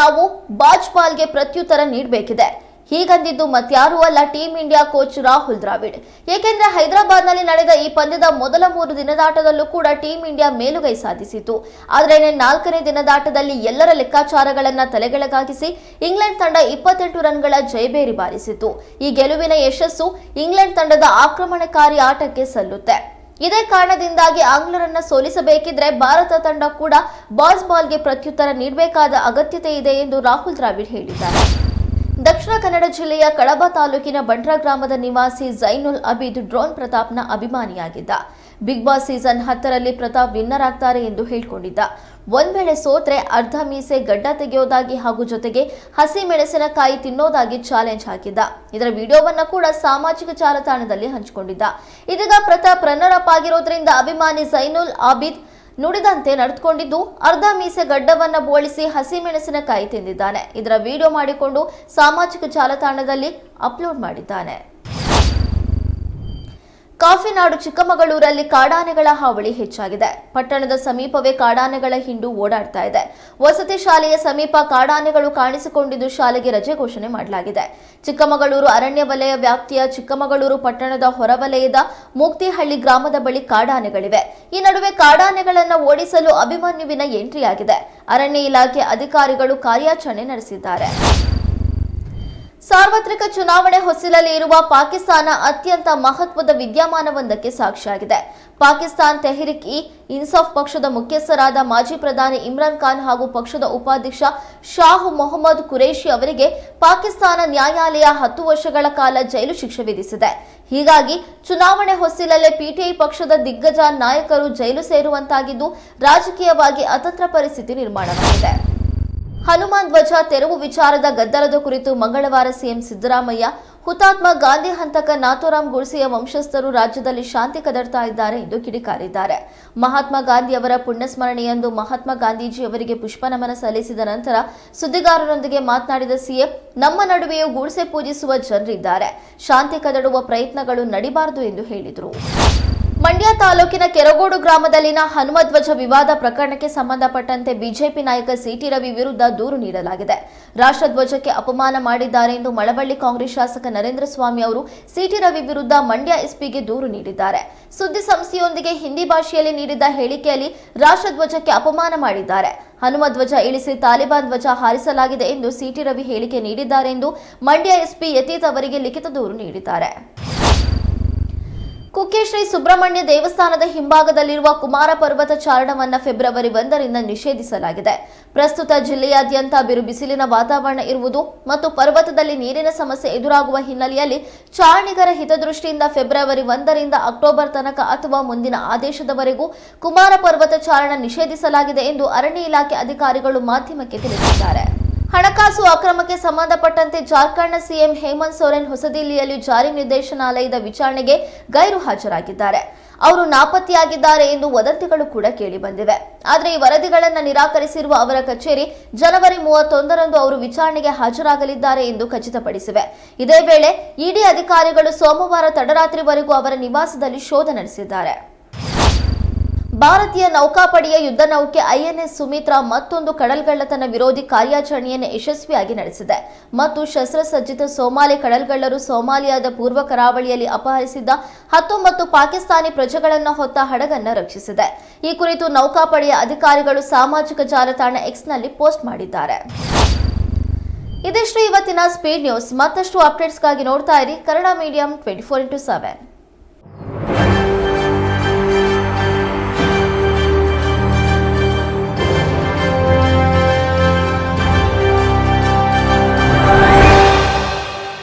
ನಾವು ಬಾಜ್ಪಾಲ್ಗೆ ಪ್ರತ್ಯುತ್ತರ ನೀಡಬೇಕಿದೆ. ಹೀಗಂದಿದ್ದು ಮತ್ಯಾರೂ ಅಲ್ಲ team India coach Rahul Dravid. ಏಕೆಂದ್ರೆ ಹೈದರಾಬಾದ್ನಲ್ಲಿ ನಡೆದ ಈ ಪಂದ್ಯದ ಮೊದಲ ಮೂರು ದಿನದಾಟದಲ್ಲೂ ಕೂಡ ಟೀಂ ಇಂಡಿಯಾ ಮೇಲುಗೈ ಸಾಧಿಸಿತು. ಆದರೆ ನಾಲ್ಕನೇ ದಿನದಾಟದಲ್ಲಿ ಎಲ್ಲರ ಲೆಕ್ಕಾಚಾರಗಳನ್ನ ತಲೆಗೆಳಗಾಗಿಸಿ ಇಂಗ್ಲೆಂಡ್ ತಂಡ ಇಪ್ಪತ್ತೆಂಟು ರನ್ಗಳ ಜಯಬೇರಿ ಬಾರಿಸಿತು. ಈ ಗೆಲುವಿನ ಯಶಸ್ಸು ಇಂಗ್ಲೆಂಡ್ ತಂಡದ ಆಕ್ರಮಣಕಾರಿ ಆಟಕ್ಕೆ ಸಲ್ಲುತ್ತೆ. ಇದೇ ಕಾರಣದಿಂದಾಗಿ ಆಂಗ್ಲರನ್ನ ಸೋಲಿಸಬೇಕಿದ್ರೆ ಭಾರತ ತಂಡ ಕೂಡ ಬಾಸ್ ಬಾಲ್ಗೆ ಪ್ರತ್ಯುತ್ತರ ನೀಡಬೇಕಾದ ಅಗತ್ಯತೆ ಇದೆ ಎಂದು ರಾಹುಲ್ ದ್ರಾವಿಡ್ ಹೇಳಿದ್ದಾರೆ. ದಕ್ಷಿಣ ಕನ್ನಡ ಜಿಲ್ಲೆಯ ಕಡಬ ತಾಲೂಕಿನ ಬಂಡ್ರಾ ಗ್ರಾಮದ ನಿವಾಸಿ ಜೈನುಲ್ ಅಬಿದ್ ಡ್ರೋನ್ ಪ್ರತಾಪ್ನ ಅಭಿಮಾನಿಯಾಗಿದ್ದ. ಬಿಗ್ ಬಾಸ್ ಸೀಸನ್ ಹತ್ತರಲ್ಲಿ ಪ್ರತಾಪ್ ವಿನ್ನರ್ ಆಗ್ತಾರೆ ಎಂದು ಹೇಳಿಕೊಂಡಿದ್ದ. ಒಂದ್ ವೇಳೆ ಸೋತ್ರೆ ಅರ್ಧ ಮೀಸೆ ಗಡ್ಡ ತೆಗೆಯೋದಾಗಿ ಹಾಗೂ ಜೊತೆಗೆ ಹಸಿ ಮೆಣಸಿನಕಾಯಿ ತಿನ್ನೋದಾಗಿ ಚಾಲೆಂಜ್ ಹಾಕಿದ್ದ. ಇದರ ವಿಡಿಯೋವನ್ನ ಕೂಡ ಸಾಮಾಜಿಕ ಜಾಲತಾಣದಲ್ಲಿ ಹಂಚಿಕೊಂಡಿದ್ದ. ಇದೀಗ ಪ್ರತಾಪ್ ರನ್ನರ್ ಅಪ್ ಆಗಿರೋದ್ರಿಂದ ಅಭಿಮಾನಿ ಜೈನುಲ್ ಆಬಿದ್ ನುಡಿದಂತೆ ನಡೆದುಕೊಂಡಿದ್ದು, ಅರ್ಧ ಮೀಸೆ ಗಡ್ಡವನ್ನ ಬೋಳಿಸಿ ಹಸಿಮೆಣಸಿನಕಾಯಿ ತಿಂದಿದ್ದಾನೆ. ಇದರ ವಿಡಿಯೋ ಮಾಡಿಕೊಂಡು ಸಾಮಾಜಿಕ ಜಾಲತಾಣದಲ್ಲಿ ಅಪ್ಲೋಡ್ ಮಾಡಿದ್ದಾನೆ. ಕಾಫಿನಾಡು ಚಿಕ್ಕಮಗಳೂರಲ್ಲಿ ಕಾಡಾನೆಗಳ ಹಾವಳಿ ಹೆಚ್ಚಾಗಿದೆ. ಪಟ್ಟಣದ ಸಮೀಪವೇ ಕಾಡಾನೆಗಳ ಹಿಂಡು ಓಡಾಡ್ತಾ ಇದೆ. ವಸತಿ ಶಾಲೆಯ ಸಮೀಪ ಕಾಡಾನೆಗಳು ಕಾಣಿಸಿಕೊಂಡಿದ್ದು ಶಾಲೆಗೆ ರಜೆ ಘೋಷಣೆ ಮಾಡಲಾಗಿದೆ. ಚಿಕ್ಕಮಗಳೂರು ಅರಣ್ಯ ವಲಯ ವ್ಯಾಪ್ತಿಯ ಚಿಕ್ಕಮಗಳೂರು ಪಟ್ಟಣದ ಹೊರವಲಯದ ಮುಕ್ತಿಹಳ್ಳಿ ಗ್ರಾಮದ ಬಳಿ ಕಾಡಾನೆಗಳಿವೆ. ಈ ನಡುವೆ ಕಾಡಾನೆಗಳನ್ನು ಓಡಿಸಲು ಅಭಿಮನ್ಯುವಿನ ಎಂಟ್ರಿಯಾಗಿದೆ. ಅರಣ್ಯ ಇಲಾಖೆ ಅಧಿಕಾರಿಗಳು ಕಾರ್ಯಾಚರಣೆ ನಡೆಸಿದ್ದಾರೆ. ಸಾರ್ವತ್ರಿಕ ಚುನಾವಣೆ ಹೊಸಿಲಲ್ಲಿ ಇರುವ ಪಾಕಿಸ್ತಾನ ಅತ್ಯಂತ ಮಹತ್ವದ ವಿದ್ಯಮಾನವೊಂದಕ್ಕೆ ಸಾಕ್ಷಿಯಾಗಿದೆ. ಪಾಕಿಸ್ತಾನ್ ತೆಹರಿಕ್ ಇ ಇನ್ಸಾಫ್ ಪಕ್ಷದ ಮುಖ್ಯಸ್ಥರಾದ ಮಾಜಿ ಪ್ರಧಾನಿ ಇಮ್ರಾನ್ ಖಾನ್ ಹಾಗೂ ಪಕ್ಷದ ಉಪಾಧ್ಯಕ್ಷ ಶಾಹ್ ಮೊಹಮ್ಮದ್ ಕುರೇಶಿ ಅವರಿಗೆ ಪಾಕಿಸ್ತಾನ ನ್ಯಾಯಾಲಯ ಹತ್ತು ವರ್ಷಗಳ ಕಾಲ ಜೈಲು ಶಿಕ್ಷೆ ವಿಧಿಸಿದೆ. ಹೀಗಾಗಿ ಚುನಾವಣೆ ಹೊಸ್ತಿಲಲ್ಲೇ ಪಿಟಿಐ ಪಕ್ಷದ ದಿಗ್ಗಜ ನಾಯಕರು ಜೈಲು ಸೇರುವಂತಾಗಿದ್ದು ರಾಜಕೀಯವಾಗಿ ಅತಂತ್ರ ಪರಿಸ್ಥಿತಿ ನಿರ್ಮಾಣವಾಗಿದೆ. ಹನುಮಾನ್ ಧ್ವಜ ತೆರವು ವಿಚಾರದ ಗದ್ದಲದ ಕುರಿತು ಮಂಗಳವಾರ ಸಿಎಂ ಸಿದ್ದರಾಮಯ್ಯ, ಹುತಾತ್ಮ ಗಾಂಧಿ ಹಂತಕ ನಾಥೋರಾಮ್ ಗುಡ್ಸೆಯ ವಂಶಸ್ಥರು ರಾಜ್ಯದಲ್ಲಿ ಶಾಂತಿ ಕದಡ್ತಾ ಇದ್ದಾರೆ ಎಂದು ಕಿಡಿಕಾರಿದ್ದಾರೆ. ಮಹಾತ್ಮ ಗಾಂಧಿ ಅವರ ಪುಣ್ಯಸ್ಮರಣೆಯಂದು ಮಹಾತ್ಮ ಗಾಂಧೀಜಿ ಅವರಿಗೆ ಪುಷ್ಪನಮನ ಸಲ್ಲಿಸಿದ ನಂತರ ಸುದ್ದಿಗಾರರೊಂದಿಗೆ ಮಾತನಾಡಿದ ಸಿಎಂ, ನಮ್ಮ ನಡುವೆಯೂ ಗೂಡ್ಸೆ ಪೂಜಿಸುವ ಜನರಿದ್ದಾರೆ. ಶಾಂತಿ ಕದಡುವ ಪ್ರಯತ್ನಗಳು ನಡಿಬಾರದು ಎಂದು ಹೇಳಿದರು. ಮಂಡ್ಯ ತಾಲೂಕಿನ ಕೆರಗೋಡು ಗ್ರಾಮದಲ್ಲಿನ ಹನುಮಧ್ವಜ ವಿವಾದ ಪ್ರಕರಣಕ್ಕೆ ಸಂಬಂಧಪಟ್ಟಂತೆ ಬಿಜೆಪಿ ನಾಯಕ ಸಿಟಿ ರವಿ ವಿರುದ್ಧ ದೂರು ನೀಡಲಾಗಿದೆ. ರಾಷ್ಟ್ರಧ್ವಜಕ್ಕೆ ಅಪಮಾನ ಮಾಡಿದ್ದಾರೆ ಎಂದು ಮಳವಳ್ಳಿ ಕಾಂಗ್ರೆಸ್ ಶಾಸಕ ನರೇಂದ್ರ ಸ್ವಾಮಿ ಅವರು ಸಿಟಿ ರವಿ ವಿರುದ್ಧ ಮಂಡ್ಯ ಎಸ್ಪಿಗೆ ದೂರು ನೀಡಿದ್ದಾರೆ. ಸುದ್ದಿ ಸಂಸ್ಥೆಯೊಂದಿಗೆ ಹಿಂದಿ ಭಾಷೆಯಲ್ಲಿ ನೀಡಿದ್ದ ಹೇಳಿಕೆಯಲ್ಲಿ ರಾಷ್ಟ್ರಧ್ವಜಕ್ಕೆ ಅಪಮಾನ ಮಾಡಿದ್ದಾರೆ. ಹನುಮಧ್ವಜ ಇಳಿಸಿ ತಾಲಿಬಾನ್ ಧ್ವಜ ಹಾರಿಸಲಾಗಿದೆ ಎಂದು ಸಿಟಿ ರವಿ ಹೇಳಿಕೆ ನೀಡಿದ್ದಾರೆ ಎಂದು ಮಂಡ್ಯ ಎಸ್ಪಿ ಯತೀತ್ ಅವರಿಗೆ ಲಿಖಿತ ದೂರು ನೀಡಿದ್ದಾರೆ. ಕುಕ್ಕೆ ಶ್ರೀ ಸುಬ್ರಹ್ಮಣ್ಯ ದೇವಸ್ಥಾನದ ಹಿಂಭಾಗದಲ್ಲಿರುವ ಕುಮಾರ ಪರ್ವತ ಚಾರಣವನ್ನು ಫೆಬ್ರವರಿ ಒಂದರಿಂದ ನಿಷೇಧಿಸಲಾಗಿದೆ. ಪ್ರಸ್ತುತ ಜಿಲ್ಲೆಯಾದ್ಯಂತ ಬಿರುಬಿಸಿಲಿನ ವಾತಾವರಣ ಇರುವುದು ಮತ್ತು ಪರ್ವತದಲ್ಲಿ ನೀರಿನ ಸಮಸ್ಯೆ ಎದುರಾಗುವ ಹಿನ್ನೆಲೆಯಲ್ಲಿ ಚಾರಣಿಗರ ಹಿತದೃಷ್ಟಿಯಿಂದ ಫೆಬ್ರವರಿ ಒಂದರಿಂದ ಅಕ್ಟೋಬರ್ ತನಕ ಅಥವಾ ಮುಂದಿನ ಆದೇಶದವರೆಗೂ ಕುಮಾರ ಪರ್ವತ ಚಾರಣ ನಿಷೇಧಿಸಲಾಗಿದೆ ಎಂದು ಅರಣ್ಯ ಇಲಾಖೆ ಅಧಿಕಾರಿಗಳು ಮಾಧ್ಯಮಕ್ಕೆ ತಿಳಿಸಿದ್ದಾರೆ. ಹಣಕಾಸು ಅಕ್ರಮಕ್ಕೆ ಸಂಬಂಧಪಟ್ಟಂತೆ ಜಾರ್ಖಂಡ್ನ ಸಿಎಂ ಹೇಮಂತ್ ಸೊರೆನ್ ಹೊಸದಿಲ್ಲಿಯಲ್ಲಿ ಜಾರಿ ನಿರ್ದೇಶನಾಲಯದ ವಿಚಾರಣೆಗೆ ಗೈರು ಹಾಜರಾಗಿದ್ದಾರೆ. ಅವರು ನಾಪತ್ತೆಯಾಗಿದ್ದಾರೆ ಎಂದು ವದಂತಿಗಳು ಕೂಡ ಕೇಳಿಬಂದಿವೆ ಆದರೆ ಈ ವರದಿಗಳನ್ನು ನಿರಾಕರಿಸಿರುವ ಅವರ ಕಚೇರಿ ಜನವರಿ ಮೂವತ್ತೊಂದರಂದು ಅವರು ವಿಚಾರಣೆಗೆ ಹಾಜರಾಗಲಿದ್ದಾರೆ ಎಂದು ಖಚಿತಪಡಿಸಿವೆ. ಇದೇ ವೇಳೆ ಇಡಿ ಅಧಿಕಾರಿಗಳು ಸೋಮವಾರ ತಡರಾತ್ರಿವರೆಗೂ ಅವರ ನಿವಾಸದಲ್ಲಿ ಶೋಧ ನಡೆಸಿದ್ದಾರೆ. ಭಾರತೀಯ ನೌಕಾಪಡೆಯ ಯುದ್ಧ ನೌಕೆ ಐಎನ್ಎಸ್ ಸುಮಿತ್ರಾ ಮತ್ತೊಂದು ಕಡಲ್ಗಳ್ಳತನ ವಿರೋಧಿ ಕಾರ್ಯಾಚರಣೆಯನ್ನು ಯಶಸ್ವಿಯಾಗಿ ನಡೆಸಿದೆ. ಮತ್ತು ಶಸ್ತ್ರಸಜ್ಜಿತ ಸೋಮಾಲಿ ಕಡಲ್ಗಳ್ಳರು ಸೋಮಾಲಿಯಾದ ಪೂರ್ವ ಕರಾವಳಿಯಲ್ಲಿ ಅಪಹರಿಸಿದ್ದ ಹತ್ತೊಂಬತ್ತು ಪಾಕಿಸ್ತಾನಿ ಪ್ರಜೆಗಳನ್ನು ಹೊತ್ತ ಹಡಗನ್ನು ರಕ್ಷಿಸಿದೆ. ಈ ಕುರಿತು ನೌಕಾಪಡೆಯ ಅಧಿಕಾರಿಗಳು ಸಾಮಾಜಿಕ ಜಾಲತಾಣ ಎಕ್ಸ್ನಲ್ಲಿ ಪೋಸ್ಟ್ ಮಾಡಿದ್ದಾರೆ. ಇದಿಷ್ಟು ಇವತ್ತಿನ ಸ್ಪೀಡ್ ನ್ಯೂಸ್ ಮತ್ತಷ್ಟು ಅಪ್ಡೇಟ್ಸ್ಗಾಗಿ ನೋಡ್ತಾ ಇರಿ Kannada medium twenty four into seven